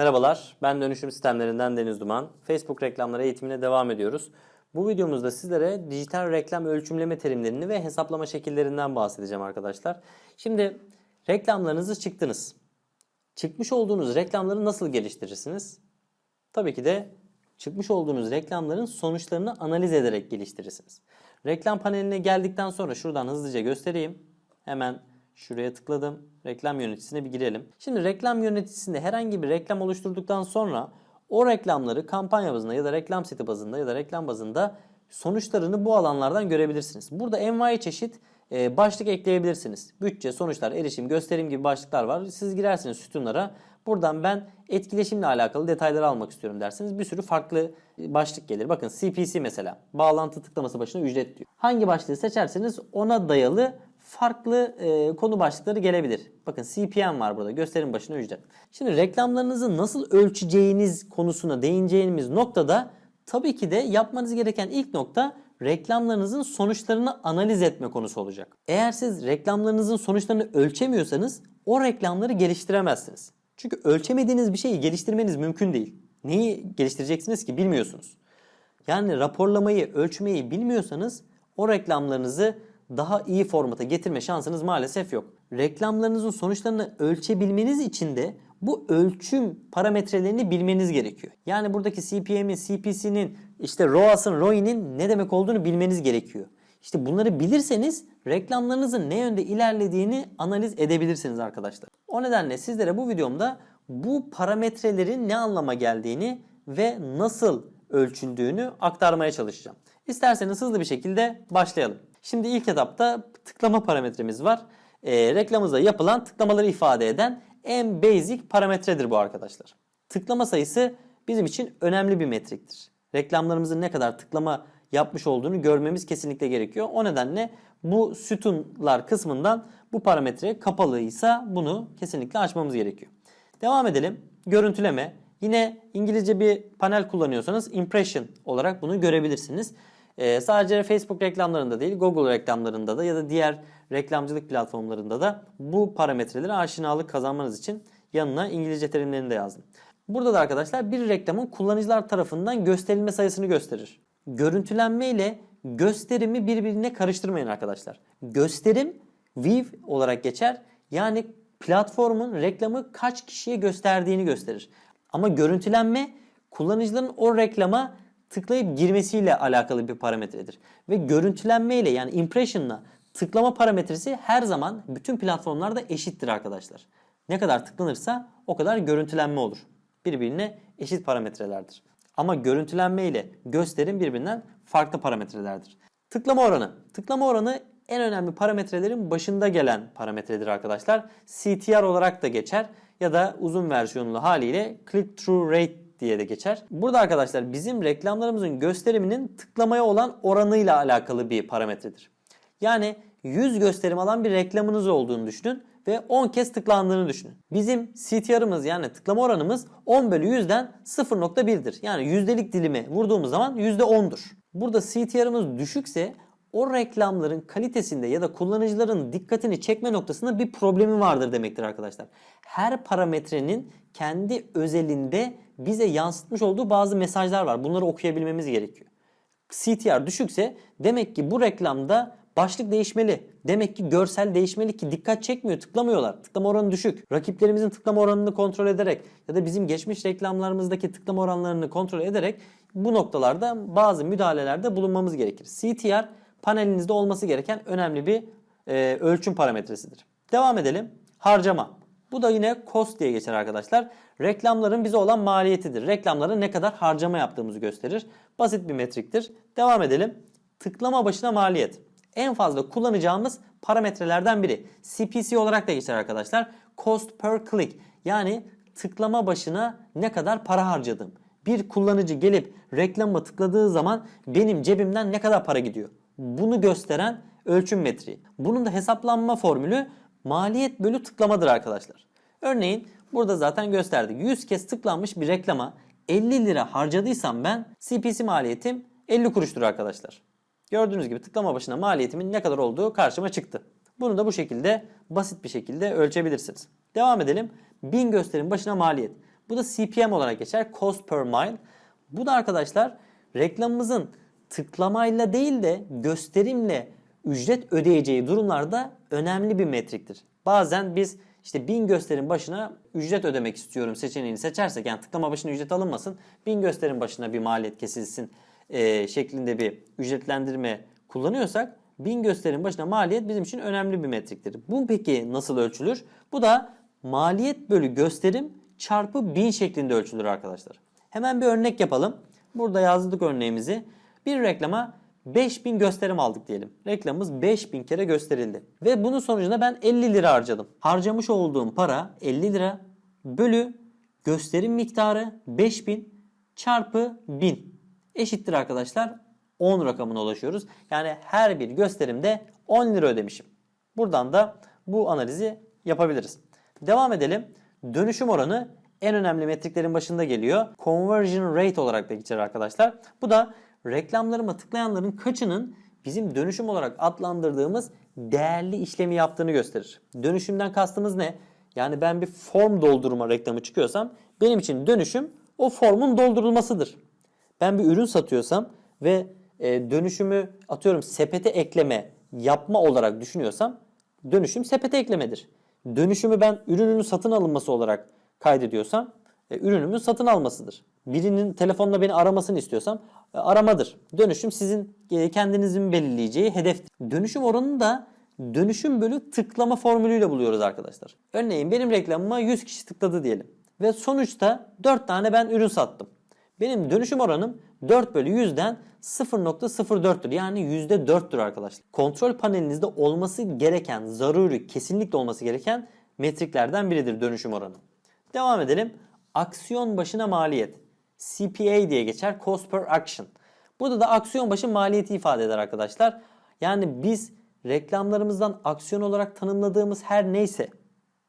Merhabalar, ben Dönüşüm Sistemlerinden Deniz Duman. Facebook reklamları eğitimine devam ediyoruz. Bu videomuzda sizlere dijital reklam ölçümleme terimlerini ve hesaplama şekillerinden bahsedeceğim arkadaşlar. Şimdi reklamlarınızı çıktınız. Çıkmış olduğunuz reklamları nasıl geliştirirsiniz? Tabii ki de çıkmış olduğunuz reklamların sonuçlarını analiz ederek geliştirirsiniz. Reklam paneline geldikten sonra şuradan hızlıca göstereyim. Hemen şuraya tıkladım. Reklam yöneticisine bir girelim. Şimdi reklam yöneticisinde herhangi bir reklam oluşturduktan sonra o reklamları kampanya bazında ya da reklam seti bazında ya da reklam bazında sonuçlarını bu alanlardan görebilirsiniz. Burada envai çeşit e, başlık ekleyebilirsiniz. Bütçe, sonuçlar, erişim, gösterim gibi başlıklar var. Siz girersiniz sütunlara. Buradan ben etkileşimle alakalı detayları almak istiyorum dersiniz. Bir sürü farklı başlık gelir. Bakın CPC mesela. Bağlantı tıklaması başına ücret diyor. Hangi başlığı seçerseniz ona dayalı farklı e, konu başlıkları gelebilir. Bakın CPM var burada. Gösterim başına ücret. Şimdi reklamlarınızı nasıl ölçeceğiniz konusuna değineceğimiz noktada tabii ki de yapmanız gereken ilk nokta reklamlarınızın sonuçlarını analiz etme konusu olacak. Eğer siz reklamlarınızın sonuçlarını ölçemiyorsanız o reklamları geliştiremezsiniz. Çünkü ölçemediğiniz bir şeyi geliştirmeniz mümkün değil. Neyi geliştireceksiniz ki bilmiyorsunuz. Yani raporlamayı, ölçmeyi bilmiyorsanız o reklamlarınızı daha iyi formata getirme şansınız maalesef yok. Reklamlarınızın sonuçlarını ölçebilmeniz için de bu ölçüm parametrelerini bilmeniz gerekiyor. Yani buradaki CPM'in, CPC'nin, işte ROAS'ın, ROI'nin ne demek olduğunu bilmeniz gerekiyor. İşte bunları bilirseniz reklamlarınızın ne yönde ilerlediğini analiz edebilirsiniz arkadaşlar. O nedenle sizlere bu videomda bu parametrelerin ne anlama geldiğini ve nasıl ölçüldüğünü aktarmaya çalışacağım. İsterseniz hızlı bir şekilde başlayalım. Şimdi ilk etapta tıklama parametremiz var. E, reklamımızda yapılan tıklamaları ifade eden en basic parametredir bu arkadaşlar. Tıklama sayısı bizim için önemli bir metriktir. Reklamlarımızın ne kadar tıklama yapmış olduğunu görmemiz kesinlikle gerekiyor. O nedenle bu sütunlar kısmından bu parametre kapalıysa bunu kesinlikle açmamız gerekiyor. Devam edelim. Görüntüleme. Yine İngilizce bir panel kullanıyorsanız impression olarak bunu görebilirsiniz. Ee, sadece Facebook reklamlarında değil Google reklamlarında da ya da diğer reklamcılık platformlarında da bu parametreleri aşinalık kazanmanız için yanına İngilizce terimlerini de yazdım. Burada da arkadaşlar bir reklamın kullanıcılar tarafından gösterilme sayısını gösterir. Görüntülenme ile gösterimi birbirine karıştırmayın arkadaşlar. Gösterim view olarak geçer. Yani platformun reklamı kaç kişiye gösterdiğini gösterir. Ama görüntülenme kullanıcıların o reklama tıklayıp girmesiyle alakalı bir parametredir. Ve görüntülenme ile yani impression'la tıklama parametresi her zaman bütün platformlarda eşittir arkadaşlar. Ne kadar tıklanırsa o kadar görüntülenme olur. Birbirine eşit parametrelerdir. Ama görüntülenme ile gösterim birbirinden farklı parametrelerdir. Tıklama oranı. Tıklama oranı en önemli parametrelerin başında gelen parametredir arkadaşlar. CTR olarak da geçer ya da uzun versiyonlu haliyle click through rate diye de geçer. Burada arkadaşlar bizim reklamlarımızın gösteriminin tıklamaya olan oranıyla alakalı bir parametredir. Yani 100 gösterim alan bir reklamınız olduğunu düşünün ve 10 kez tıklandığını düşünün. Bizim CTR'ımız yani tıklama oranımız 10 bölü 100'den 0.1'dir. Yani yüzdelik dilimi vurduğumuz zaman %10'dur. Burada CTR'ımız düşükse o reklamların kalitesinde ya da kullanıcıların dikkatini çekme noktasında bir problemi vardır demektir arkadaşlar. Her parametrenin kendi özelinde bize yansıtmış olduğu bazı mesajlar var. Bunları okuyabilmemiz gerekiyor. CTR düşükse demek ki bu reklamda başlık değişmeli. Demek ki görsel değişmeli ki dikkat çekmiyor, tıklamıyorlar. Tıklama oranı düşük. Rakiplerimizin tıklama oranını kontrol ederek ya da bizim geçmiş reklamlarımızdaki tıklama oranlarını kontrol ederek bu noktalarda bazı müdahalelerde bulunmamız gerekir. CTR panelinizde olması gereken önemli bir e, ölçüm parametresidir. Devam edelim. Harcama. Bu da yine cost diye geçer arkadaşlar. Reklamların bize olan maliyetidir. Reklamlara ne kadar harcama yaptığımızı gösterir. Basit bir metriktir. Devam edelim. Tıklama başına maliyet. En fazla kullanacağımız parametrelerden biri. CPC olarak da geçer arkadaşlar. Cost per click. Yani tıklama başına ne kadar para harcadım. Bir kullanıcı gelip reklama tıkladığı zaman benim cebimden ne kadar para gidiyor? Bunu gösteren ölçüm metriği. Bunun da hesaplanma formülü maliyet bölü tıklamadır arkadaşlar. Örneğin burada zaten gösterdik. 100 kez tıklanmış bir reklama 50 lira harcadıysam ben CPC maliyetim 50 kuruştur arkadaşlar. Gördüğünüz gibi tıklama başına maliyetimin ne kadar olduğu karşıma çıktı. Bunu da bu şekilde basit bir şekilde ölçebilirsiniz. Devam edelim. 1000 gösterim başına maliyet. Bu da CPM olarak geçer. Cost per mile. Bu da arkadaşlar reklamımızın tıklamayla değil de gösterimle ücret ödeyeceği durumlarda önemli bir metriktir. Bazen biz işte 1000 gösterim başına ücret ödemek istiyorum seçeneğini seçersek yani tıklama başına ücret alınmasın 1000 gösterim başına bir maliyet kesilsin e, şeklinde bir ücretlendirme kullanıyorsak 1000 gösterim başına maliyet bizim için önemli bir metriktir. Bu peki nasıl ölçülür? Bu da maliyet bölü gösterim çarpı 1000 şeklinde ölçülür arkadaşlar. Hemen bir örnek yapalım. Burada yazdık örneğimizi. Bir reklama 5000 gösterim aldık diyelim. Reklamımız 5000 kere gösterildi. Ve bunun sonucunda ben 50 lira harcadım. Harcamış olduğum para 50 lira bölü gösterim miktarı 5000 çarpı 1000 eşittir arkadaşlar 10 rakamına ulaşıyoruz. Yani her bir gösterimde 10 lira ödemişim. Buradan da bu analizi yapabiliriz. Devam edelim. Dönüşüm oranı en önemli metriklerin başında geliyor. Conversion rate olarak da geçer arkadaşlar. Bu da reklamlarıma tıklayanların kaçının bizim dönüşüm olarak adlandırdığımız değerli işlemi yaptığını gösterir. Dönüşümden kastımız ne? Yani ben bir form doldurma reklamı çıkıyorsam benim için dönüşüm o formun doldurulmasıdır. Ben bir ürün satıyorsam ve e, dönüşümü atıyorum sepete ekleme yapma olarak düşünüyorsam dönüşüm sepete eklemedir. Dönüşümü ben ürünün satın alınması olarak kaydediyorsam e, ürünümün satın almasıdır. Birinin telefonla beni aramasını istiyorsam aramadır. Dönüşüm sizin e, kendinizin belirleyeceği hedef. Dönüşüm oranını da dönüşüm bölü tıklama formülüyle buluyoruz arkadaşlar. Örneğin benim reklamıma 100 kişi tıkladı diyelim. Ve sonuçta 4 tane ben ürün sattım. Benim dönüşüm oranım 4 bölü 100'den 0.04'tür. Yani %4'tür arkadaşlar. Kontrol panelinizde olması gereken, zaruri, kesinlikle olması gereken metriklerden biridir dönüşüm oranı. Devam edelim. Aksiyon başına maliyet. CPA diye geçer. Cost per action. Burada da aksiyon başı maliyeti ifade eder arkadaşlar. Yani biz reklamlarımızdan aksiyon olarak tanımladığımız her neyse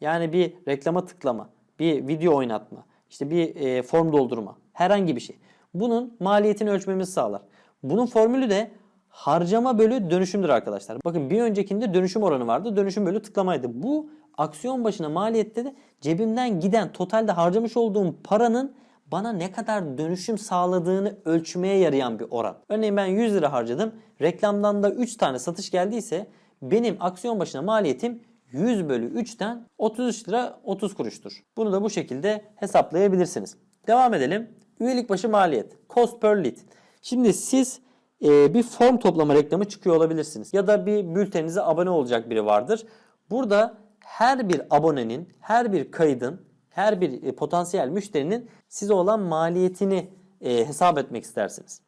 yani bir reklama tıklama, bir video oynatma, işte bir e, form doldurma, herhangi bir şey. Bunun maliyetini ölçmemizi sağlar. Bunun formülü de harcama bölü dönüşümdür arkadaşlar. Bakın bir öncekinde dönüşüm oranı vardı. Dönüşüm bölü tıklamaydı. Bu aksiyon başına maliyette de cebimden giden totalde harcamış olduğum paranın bana ne kadar dönüşüm sağladığını ölçmeye yarayan bir oran. Örneğin ben 100 lira harcadım. Reklamdan da 3 tane satış geldiyse benim aksiyon başına maliyetim 100 bölü 3'ten 33 lira 30 kuruştur. Bunu da bu şekilde hesaplayabilirsiniz. Devam edelim. Üyelik başı maliyet. Cost per lead. Şimdi siz e, bir form toplama reklamı çıkıyor olabilirsiniz. Ya da bir bülteninize abone olacak biri vardır. Burada her bir abonenin, her bir kaydın, her bir e, potansiyel müşterinin size olan maliyetini e, hesap etmek istersiniz.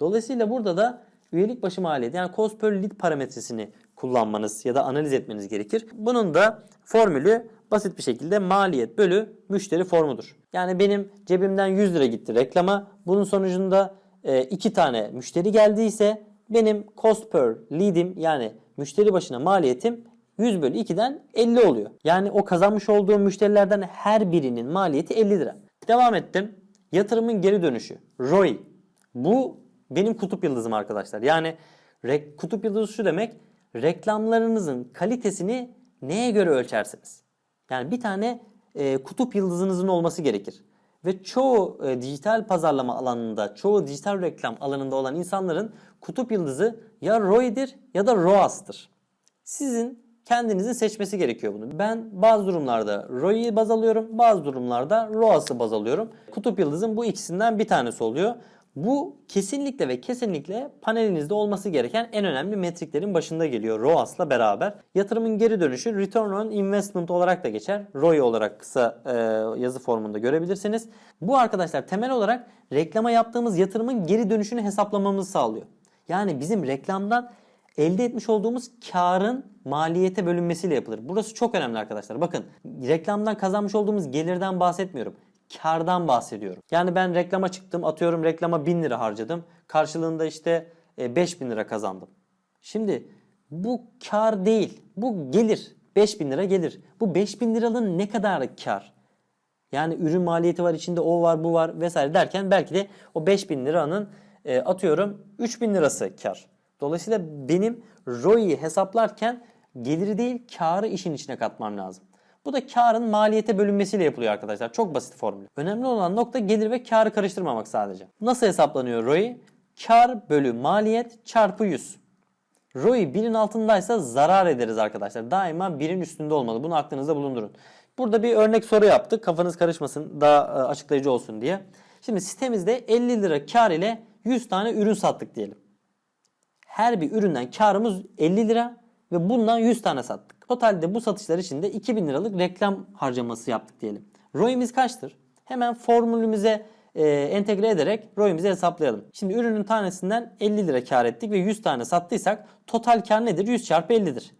Dolayısıyla burada da üyelik başı maliyeti yani cost per lead parametresini kullanmanız ya da analiz etmeniz gerekir. Bunun da formülü basit bir şekilde maliyet bölü müşteri formudur. Yani benim cebimden 100 lira gitti reklama. Bunun sonucunda 2 e, tane müşteri geldiyse benim cost per lead'im yani müşteri başına maliyetim 100 bölü 2'den 50 oluyor. Yani o kazanmış olduğum müşterilerden her birinin maliyeti 50 lira. Devam ettim. Yatırımın geri dönüşü. ROI. Bu benim kutup yıldızım arkadaşlar. Yani kutup yıldızı şu demek. Reklamlarınızın kalitesini neye göre ölçersiniz? Yani bir tane e, kutup yıldızınızın olması gerekir. Ve çoğu e, dijital pazarlama alanında, çoğu dijital reklam alanında olan insanların kutup yıldızı ya ROI'dir ya da ROAS'tır. Sizin kendinizin seçmesi gerekiyor bunu. Ben bazı durumlarda ROI'yi baz alıyorum, bazı durumlarda ROAS'ı baz alıyorum. Kutup yıldızın bu ikisinden bir tanesi oluyor. Bu kesinlikle ve kesinlikle panelinizde olması gereken en önemli metriklerin başında geliyor ROAS'la beraber. Yatırımın geri dönüşü Return on Investment olarak da geçer. ROI olarak kısa e, yazı formunda görebilirsiniz. Bu arkadaşlar temel olarak reklama yaptığımız yatırımın geri dönüşünü hesaplamamızı sağlıyor. Yani bizim reklamdan elde etmiş olduğumuz karın maliyete bölünmesiyle yapılır. Burası çok önemli arkadaşlar. Bakın reklamdan kazanmış olduğumuz gelirden bahsetmiyorum kardan bahsediyorum. Yani ben reklama çıktım atıyorum reklama 1000 lira harcadım. Karşılığında işte 5000 e, lira kazandım. Şimdi bu kar değil. Bu gelir. 5000 lira gelir. Bu 5000 liranın ne kadar kar? Yani ürün maliyeti var içinde o var bu var vesaire derken belki de o 5000 liranın e, atıyorum 3000 lirası kar. Dolayısıyla benim ROI'yi hesaplarken geliri değil karı işin içine katmam lazım. Bu da karın maliyete bölünmesiyle yapılıyor arkadaşlar. Çok basit formül. Önemli olan nokta gelir ve karı karıştırmamak sadece. Nasıl hesaplanıyor ROI? Kar bölü maliyet çarpı 100. ROI birin altındaysa zarar ederiz arkadaşlar. Daima birin üstünde olmalı. Bunu aklınızda bulundurun. Burada bir örnek soru yaptık. Kafanız karışmasın daha e, açıklayıcı olsun diye. Şimdi sitemizde 50 lira kar ile 100 tane ürün sattık diyelim. Her bir üründen karımız 50 lira ve bundan 100 tane sattık. Totalde bu satışlar için de 2000 liralık reklam harcaması yaptık diyelim. ROI'miz kaçtır? Hemen formülümüze e, entegre ederek ROI'mizi hesaplayalım. Şimdi ürünün tanesinden 50 lira kar ettik ve 100 tane sattıysak total kar nedir? 100 çarpı 50'dir.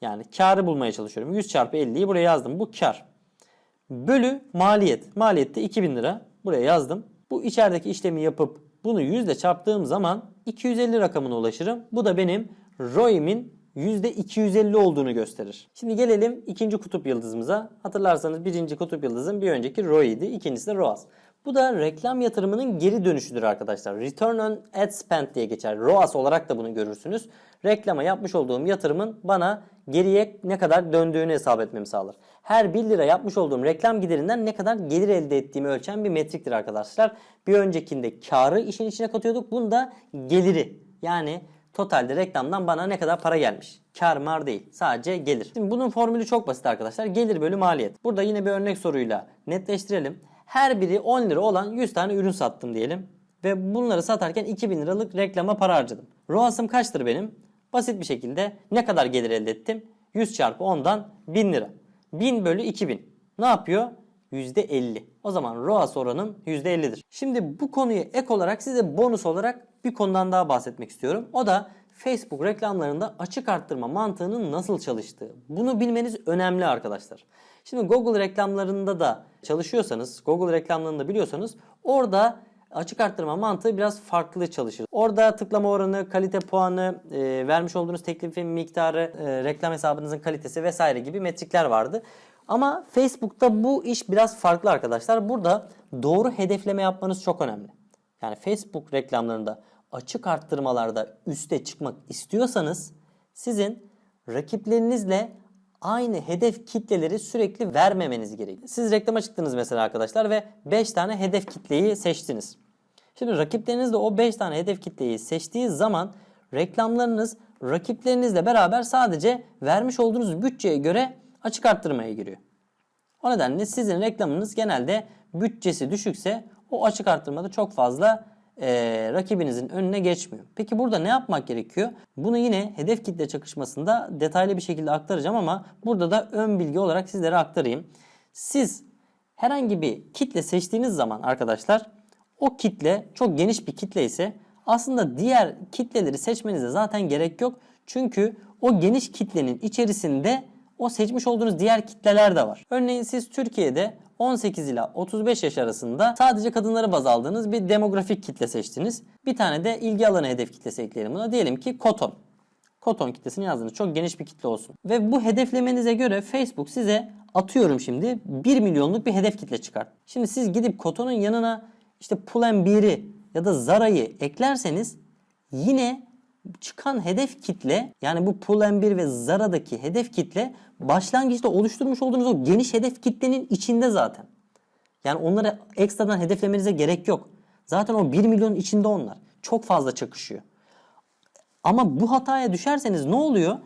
Yani karı bulmaya çalışıyorum. 100 çarpı 50'yi buraya yazdım. Bu kar. Bölü maliyet. Maliyette 2000 lira. Buraya yazdım. Bu içerideki işlemi yapıp bunu 100 ile çarptığım zaman 250 rakamına ulaşırım. Bu da benim ROI'min %250 olduğunu gösterir. Şimdi gelelim ikinci kutup yıldızımıza. Hatırlarsanız birinci kutup yıldızın bir önceki ROI'ydi. ikincisi de ROAS. Bu da reklam yatırımının geri dönüşüdür arkadaşlar. Return on ad spend diye geçer. ROAS olarak da bunu görürsünüz. Reklama yapmış olduğum yatırımın bana geriye ne kadar döndüğünü hesap etmemi sağlar. Her 1 lira yapmış olduğum reklam giderinden ne kadar gelir elde ettiğimi ölçen bir metriktir arkadaşlar. Bir öncekinde karı işin içine katıyorduk. Bunda geliri yani totalde reklamdan bana ne kadar para gelmiş. Kar mar değil. Sadece gelir. Şimdi bunun formülü çok basit arkadaşlar. Gelir bölü maliyet. Burada yine bir örnek soruyla netleştirelim. Her biri 10 lira olan 100 tane ürün sattım diyelim. Ve bunları satarken 2000 liralık reklama para harcadım. ROAS'ım kaçtır benim? Basit bir şekilde ne kadar gelir elde ettim? 100 çarpı 10'dan 1000 lira. 1000 bölü 2000. Ne yapıyor? %50. O zaman ROAS oranım %50'dir. Şimdi bu konuya ek olarak size bonus olarak bir konudan daha bahsetmek istiyorum. O da Facebook reklamlarında açık arttırma mantığının nasıl çalıştığı. Bunu bilmeniz önemli arkadaşlar. Şimdi Google reklamlarında da çalışıyorsanız, Google reklamlarında biliyorsanız orada açık arttırma mantığı biraz farklı çalışır. Orada tıklama oranı, kalite puanı, e, vermiş olduğunuz teklifin miktarı, e, reklam hesabınızın kalitesi vesaire gibi metrikler vardı. Ama Facebook'ta bu iş biraz farklı arkadaşlar. Burada doğru hedefleme yapmanız çok önemli. Yani Facebook reklamlarında açık arttırmalarda üste çıkmak istiyorsanız sizin rakiplerinizle aynı hedef kitleleri sürekli vermemeniz gerekiyor. Siz reklama çıktınız mesela arkadaşlar ve 5 tane hedef kitleyi seçtiniz. Şimdi rakipleriniz de o 5 tane hedef kitleyi seçtiği zaman reklamlarınız rakiplerinizle beraber sadece vermiş olduğunuz bütçeye göre açık arttırmaya giriyor. O nedenle sizin reklamınız genelde bütçesi düşükse o açık arttırmada çok fazla e, rakibinizin önüne geçmiyor. Peki burada ne yapmak gerekiyor? Bunu yine hedef kitle çakışmasında detaylı bir şekilde aktaracağım ama burada da ön bilgi olarak sizlere aktarayım. Siz herhangi bir kitle seçtiğiniz zaman arkadaşlar o kitle çok geniş bir kitle ise aslında diğer kitleleri seçmenize zaten gerek yok. Çünkü o geniş kitlenin içerisinde o seçmiş olduğunuz diğer kitleler de var. Örneğin siz Türkiye'de 18 ila 35 yaş arasında sadece kadınları baz aldığınız bir demografik kitle seçtiniz. Bir tane de ilgi alanı hedef kitlesi ekleyelim buna. Diyelim ki koton. Koton kitlesini yazdınız. Çok geniş bir kitle olsun. Ve bu hedeflemenize göre Facebook size atıyorum şimdi 1 milyonluk bir hedef kitle çıkart. Şimdi siz gidip kotonun yanına işte Pull&Bear'i ya da Zara'yı eklerseniz yine çıkan hedef kitle yani bu Pull&Bear ve Zara'daki hedef kitle başlangıçta oluşturmuş olduğunuz o geniş hedef kitlenin içinde zaten. Yani onları ekstradan hedeflemenize gerek yok. Zaten o 1 milyonun içinde onlar. Çok fazla çakışıyor. Ama bu hataya düşerseniz ne oluyor?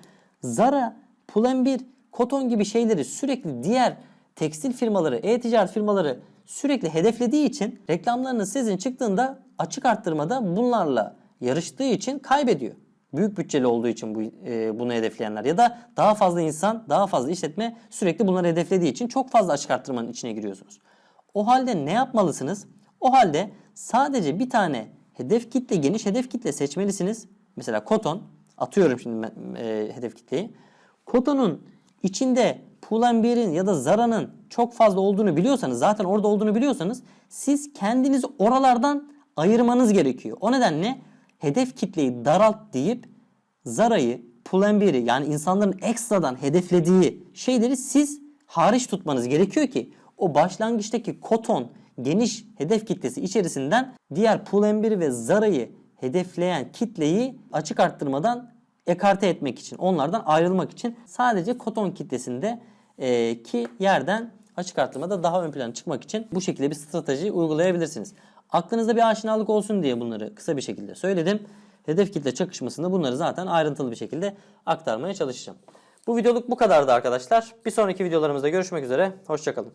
Zara, Pull&Bear, Koton gibi şeyleri sürekli diğer tekstil firmaları, e-ticaret firmaları sürekli hedeflediği için reklamlarınız sizin çıktığında açık arttırmada bunlarla yarıştığı için kaybediyor. Büyük bütçeli olduğu için bu, e, bunu hedefleyenler ya da daha fazla insan, daha fazla işletme sürekli bunları hedeflediği için çok fazla açık arttırmanın içine giriyorsunuz. O halde ne yapmalısınız? O halde sadece bir tane hedef kitle, geniş hedef kitle seçmelisiniz. Mesela Koton, atıyorum şimdi e, hedef kitleyi. Koton'un içinde Pull&Bear'in ya da Zara'nın çok fazla olduğunu biliyorsanız, zaten orada olduğunu biliyorsanız siz kendinizi oralardan ayırmanız gerekiyor. O nedenle hedef kitleyi daralt deyip Zara'yı, Pull&Bear'i yani insanların ekstradan hedeflediği şeyleri siz hariç tutmanız gerekiyor ki o başlangıçtaki koton geniş hedef kitlesi içerisinden diğer Pull&Bear ve Zara'yı hedefleyen kitleyi açık arttırmadan ekarte etmek için, onlardan ayrılmak için sadece koton kitlesinde Ee, ki yerden açık arttırmada daha ön plana çıkmak için bu şekilde bir strateji uygulayabilirsiniz. Aklınızda bir aşinalık olsun diye bunları kısa bir şekilde söyledim. Hedef kitle çakışmasında bunları zaten ayrıntılı bir şekilde aktarmaya çalışacağım. Bu videoluk bu kadardı arkadaşlar. Bir sonraki videolarımızda görüşmek üzere. Hoşçakalın.